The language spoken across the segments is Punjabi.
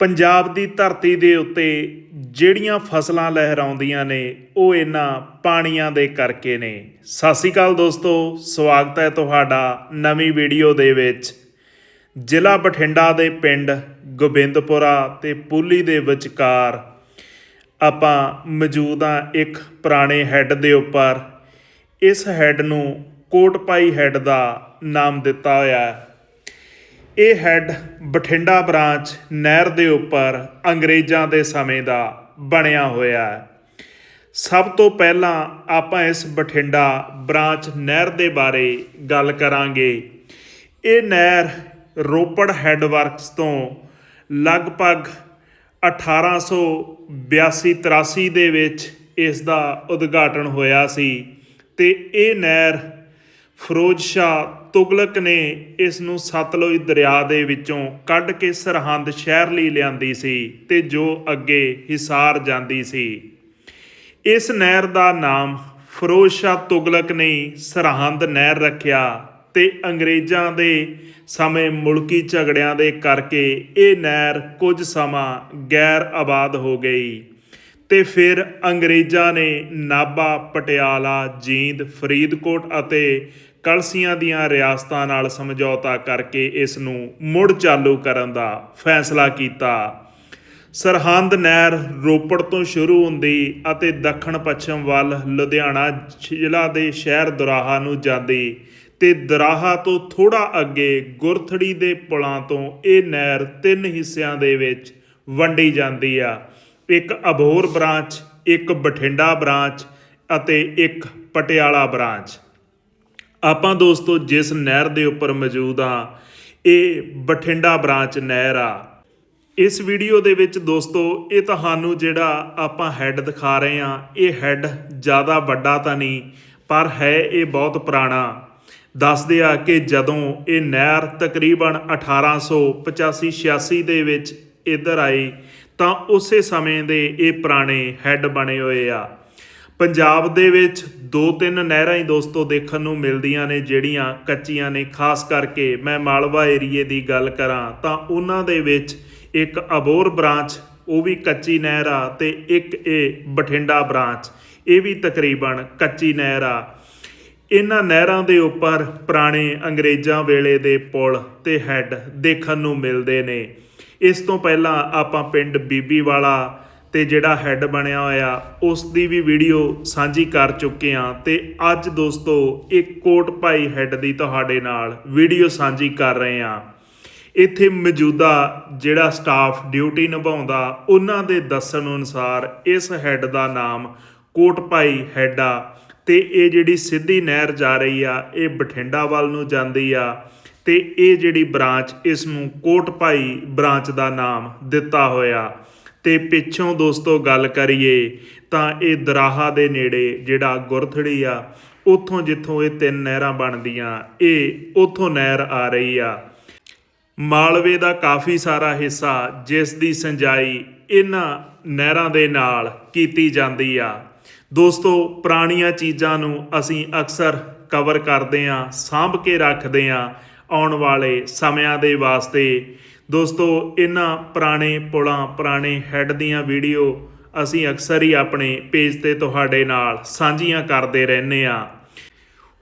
ਪੰਜਾਬ ਦੀ ਧਰਤੀ ਦੇ ਉੱਤੇ ਜਿਹੜੀਆਂ ਫਸਲਾਂ ਲਹਿਰਾਉਂਦੀਆਂ ਨੇ, ਉਹ ਇਹਨਾਂ ਪਾਣੀਆਂ ਦੇ ਕਰਕੇ ਨੇ। ਸਤਿ ਸ਼੍ਰੀ ਅਕਾਲ ਦੋਸਤੋ, ਸਵਾਗਤ ਹੈ ਤੁਹਾਡਾ ਨਵੀਂ ਵੀਡੀਓ ਦੇ ਵਿੱਚ। ਜ਼ਿਲ੍ਹਾ ਬਠਿੰਡਾ ਦੇ ਪਿੰਡ ਗੋਬਿੰਦਪੁਰਾ ਤੇ ਪੁੱਲੀ ਦੇ ਵਿਚਕਾਰ ਆਪਾਂ ਮੌਜੂਦ ਹਾਂ ਇੱਕ ਪੁਰਾਣੇ ਹੈੱਡ ਦੇ ਉੱਪਰ। ਇਸ ਹੈੱਡ ਨੂੰ ਕੋਟਪਾਈ ਹੈੱਡ ਦਾ ਨਾਮ ਦਿੱਤਾ ਹੋਇਆ ਹੈ। ਇਹ ਹੈੱਡ ਬਠਿੰਡਾ ਬ੍ਰਾਂਚ ਨਹਿਰ ਦੇ ਉੱਪਰ ਅੰਗਰੇਜ਼ਾਂ ਦੇ ਸਮੇਂ ਦਾ ਬਣਿਆ ਹੋਇਆ ਹੈ। ਸਭ ਤੋਂ ਪਹਿਲਾਂ ਆਪਾਂ ਇਸ ਬਠਿੰਡਾ ਬ੍ਰਾਂਚ ਨਹਿਰ ਦੇ ਬਾਰੇ ਗੱਲ ਕਰਾਂਗੇ। ਇਹ ਨਹਿਰ ਰੋਪੜ ਹੈੱਡ ਵਰਕਸ ਤੋਂ ਲਗਭਗ 1882-83 ਦੇ ਵਿੱਚ ਇਸ ਦਾ ਉਦਘਾਟਨ ਹੋਇਆ ਸੀ ਤੇ ਇਹ ਨਹਿਰ ਫਿਰੋਜ਼ ਸ਼ਾਹ ਤੁਗਲਕ ਨੇ ਇਸ ਨੂੰ ਸਤਲੁਜ ਦਰਿਆ ਦੇ ਵਿੱਚੋਂ ਕੱਢ ਕੇ ਸਰਹੰਦ ਸ਼ਹਿਰ ਲਈ ਲਿਆਂਦੀ ਸੀ ਤੇ ਜੋ ਅੱਗੇ ਹਿਸਾਰ ਜਾਂਦੀ ਸੀ। ਇਸ ਨਹਿਰ ਦਾ ਨਾਮ ਫਿਰੋਜ਼ ਸ਼ਾਹ ਤੁਗਲਕ ਨੇ ਸਰਹੰਦ ਨਹਿਰ ਰੱਖਿਆ ਤੇ ਅੰਗਰੇਜ਼ਾਂ ਦੇ ਸਮੇਂ ਮੁਲਕੀ ਝਗੜਿਆਂ ਦੇ ਕਰਕੇ ਇਹ ਨਹਿਰ ਕੁਝ ਸਮਾਂ ਗੈਰ ਆਬਾਦ ਹੋ ਗਈ। ਤੇ ਫਿਰ ਅੰਗਰੇਜ਼ਾਂ ਨੇ ਨਾਭਾ, ਪਟਿਆਲਾ, ਜੀਂਦ, ਫਰੀਦਕੋਟ ਅਤੇ ਕਲਸੀਆਂ ਦੀਆਂ ਰਿਆਸਤਾਂ ਨਾਲ ਸਮਝੌਤਾ ਕਰਕੇ ਇਸ ਨੂੰ ਮੁੜ ਚਾਲੂ ਕਰਨ ਦਾ ਫੈਸਲਾ ਕੀਤਾ। ਸਰਹੰਦ ਨਹਿਰ ਰੋਪੜ ਤੋਂ ਸ਼ੁਰੂ ਹੁੰਦੀ ਅਤੇ ਦੱਖਣ ਪੱਛਮ ਵੱਲ ਲੁਧਿਆਣਾ ਜ਼ਿਲ੍ਹਾ ਦੇ ਸ਼ਹਿਰ ਦੁਰਾਹਾ ਨੂੰ ਜਾਂਦੀ ਤੇ ਦਰਾਹਾ ਤੋਂ ਥੋੜਾ ਅੱਗੇ ਗੁਰਥੜੀ ਦੇ ਪੁਲਾਂ ਤੋਂ ਇਹ ਨਹਿਰ ਤਿੰਨ ਹਿੱਸਿਆਂ ਦੇ ਵਿੱਚ ਵੰਡੀ ਜਾਂਦੀ ਆ। ਇੱਕ ਅਬੋਹਰ ਬ੍ਰਾਂਚ, ਇੱਕ ਬਠਿੰਡਾ ਬ੍ਰਾਂਚ ਅਤੇ ਇੱਕ ਪਟਿਆਲਾ ਬ੍ਰਾਂਚ। ਆਪਾਂ ਦੋਸਤੋ, ਜਿਸ ਨਹਿਰ ਦੇ ਉੱਪਰ ਮੌਜੂਦ ਆ ਇਹ ਬਠਿੰਡਾ ਬ੍ਰਾਂਚ ਨਹਿਰ ਆ। ਇਸ ਵੀਡੀਓ ਦੇ ਵਿੱਚ ਦੋਸਤੋ, ਇਹ ਤੁਹਾਨੂੰ ਜਿਹੜਾ ਆਪਾਂ ਹੈੱਡ ਦਿਖਾ ਰਹੇ ਆ ਇਹ ਹੈੱਡ ਜ਼ਿਆਦਾ ਵੱਡਾ ਤਾਂ ਨਹੀਂ, ਪਰ ਹੈ ਇਹ ਬਹੁਤ ਪੁਰਾਣਾ। ਦੱਸਦੇ ਆ ਕਿ ਜਦੋਂ ਇਹ ਨਹਿਰ ਤਕਰੀਬਨ 1885-86 ਦੇ ਵਿੱਚ ਇੱਧਰ ਆਈ ਤਾਂ ਉਸੇ ਸਮੇਂ ਦੇ ਇਹ ਪੁਰਾਣੇ ਹੈੱਡ ਬਣੇ ਹੋਏ ਆ। ਪੰਜਾਬ ਦੇ ਵਿੱਚ ਦੋ ਤਿੰਨ ਨਹਿਰਾਂ ਹੀ ਦੋਸਤੋ ਦੇਖਣ ਨੂੰ ਮਿਲਦੀਆਂ ਨੇ, ਜਿਹੜੀਆਂ ਕੱਚੀਆਂ ਨੇ। ਖਾਸ ਕਰਕੇ ਮੈਂ ਮਾਲਵਾ ਏਰੀਏ ਦੀ ਗੱਲ ਕਰਾਂ ਤਾਂ ਉਹਨਾਂ ਦੇ ਵਿੱਚ ਇੱਕ ਅਬੋਰ ਬ੍ਰਾਂਚ, ਉਹ ਵੀ ਕੱਚੀ ਨਹਿਰ ਆ ਤੇ ਇੱਕ ਇਹ ਬਠਿੰਡਾ ਬ੍ਰਾਂਚ। ਇਹ ਵੀ ਤਕਰੀਬਨ ਕੱਚੀ ਨਹਿਰ ਆ। ਇਹਨਾਂ ਨਹਿਰਾਂ ਦੇ ਉੱਪਰ ਪੁਰਾਣੇ ਅੰਗਰੇਜ਼ਾਂ ਵੇਲੇ ਦੇ ਪੁਲ ਤੇ ਹੈੱਡ ਦੇਖਣ ਨੂੰ ਮਿਲਦੇ ਨੇ। ਇਸ ਤੋਂ ਪਹਿਲਾਂ ਆਪਾਂ ਪਿੰਡ ਬੀਬੀ ਵਾਲਾ ਤੇ ਜਿਹੜਾ ਹੈੱਡ ਬਣਿਆ ਹੋਇਆ ਉਸ ਦੀ ਵੀ ਵੀਡੀਓ ਸਾਂਝੀ ਕਰ ਚੁੱਕੇ ਹਾਂ ਤੇ ਅੱਜ ਦੋਸਤੋ, ਇੱਕ ਕੋਟ ਭਾਈ ਹੈੱਡ ਦੀ ਤੁਹਾਡੇ ਨਾਲ ਵੀਡੀਓ ਸਾਂਝੀ ਕਰ ਰਹੇ ਹਾਂ। ਇੱਥੇ ਮੌਜੂਦਾ ਜਿਹੜਾ ਸਟਾਫ ਡਿਊਟੀ ਨਿਭਾਉਂਦਾ, ਉਹਨਾਂ ਦੇ ਦੱਸਣ ਅਨੁਸਾਰ ਇਸ ਹੈੱਡ ਦਾ ਨਾਮ ਕੋਟ ਭਾਈ ਹੈੱਡ ਆ ਤੇ ਇਹ ਜਿਹੜੀ ਸਿੱਧੀ ਨਹਿਰ ਜਾ ਰਹੀ ਆ, ਇਹ ਬਠਿੰਡਾ ਵੱਲ ਨੂੰ ਜਾਂਦੀ ਆ। ਤੇ ਇਹ ਜਿਹੜੀ ਬ੍ਰਾਂਚ, ਇਸ ਨੂੰ ਕੋਟ ਭਾਈ ਬ੍ਰਾਂਚ ਦਾ ਨਾਮ ਦਿੱਤਾ ਹੋਇਆ। ਤੇ ਪਿੱਛੋਂ ਦੋਸਤੋ ਗੱਲ ਕਰੀਏ ਤਾਂ ਇਹ ਦਰਾਹਾ ਦੇ ਨੇੜੇ ਜਿਹੜਾ ਗੁਰਥੜੀ ਆ, ਉੱਥੋਂ ਜਿੱਥੋਂ ਇਹ ਤਿੰਨ ਨਹਿਰਾਂ ਬਣਦੀਆਂ, ਇਹ ਉੱਥੋਂ ਨਹਿਰ ਆ ਰਹੀ ਆ। ਮਾਲਵੇ ਦਾ ਕਾਫੀ ਸਾਰਾ ਹਿੱਸਾ ਜਿਸ ਦੀ ਸਿੰਜਾਈ ਇਹਨਾਂ ਨਹਿਰਾਂ ਦੇ ਨਾਲ ਕੀਤੀ ਜਾਂਦੀ ਆ। ਦੋਸਤੋ, ਪੁਰਾਣੀਆਂ ਚੀਜ਼ਾਂ ਨੂੰ ਅਸੀਂ ਅਕਸਰ ਕਵਰ ਕਰਦੇ ਆਂ, ਸਾਂਭ ਕੇ ਰੱਖਦੇ ਆਂ ਆਉਣ ਵਾਲੇ ਸਮਿਆਂ ਦੇ ਵਾਸਤੇ। ਦੋਸਤੋ ਇਹਨਾਂ ਪੁਰਾਣੇ ਪੁਲਾਂ, ਪੁਰਾਣੇ ਹੈੱਡ ਦੀਆਂ ਵੀਡੀਓ ਅਸੀਂ ਅਕਸਰ ਹੀ ਆਪਣੇ ਪੇਜ ਤੇ ਤੁਹਾਡੇ ਨਾਲ ਸਾਂਝੀਆਂ ਕਰਦੇ ਰਹਿੰਦੇ ਆ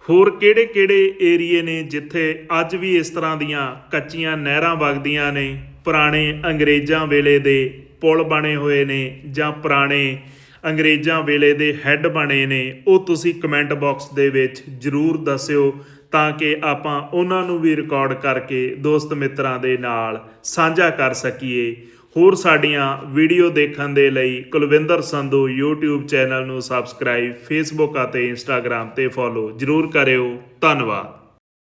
ਹੋਰ ਕਿਹੜੇ ਕਿਹੜੇ ਏਰੀਏ ਨੇ ਜਿੱਥੇ ਅੱਜ ਵੀ ਇਸ ਤਰ੍ਹਾਂ ਦੀਆਂ ਕੱਚੀਆਂ ਨਹਿਰਾਂ ਵਗਦੀਆਂ ਨੇ, ਪੁਰਾਣੇ ਅੰਗਰੇਜ਼ਾਂ ਵੇਲੇ ਦੇ ਪੁਲ ਬਣੇ ਹੋਏ ਨੇ ਜਾਂ ਪੁਰਾਣੇ ਅੰਗਰੇਜ਼ਾਂ ਵੇਲੇ ਦੇ ਹੈੱਡ ਬਣੇ ਨੇ, ਉਹ ਤੁਸੀਂ ਕਮੈਂਟ ਬਾਕਸ ਦੇ ਵਿੱਚ ਜਰੂਰ ਦੱਸਿਓ ਤਾਂ ਕਿ ਆਪਾਂ ਉਹਨਾਂ ਨੂੰ ਵੀ ਰਿਕਾਰਡ ਕਰਕੇ ਦੋਸਤ ਮਿੱਤਰਾਂ ਦੇ ਨਾਲ ਸਾਂਝਾ ਕਰ ਸਕੀਏ। ਹੋਰ ਸਾਡੀਆਂ ਵੀਡੀਓ ਦੇਖਣ ਦੇ ਲਈ ਕੁਲਵਿੰਦਰ ਸੰਧੂ YouTube ਚੈਨਲ ਨੂੰ ਸਬਸਕ੍ਰਾਈਬ Facebook ਅਤੇ Instagram ਤੇ ਫੋਲੋ ਜਰੂਰ ਕਰਿਓ। ਧੰਨਵਾਦ।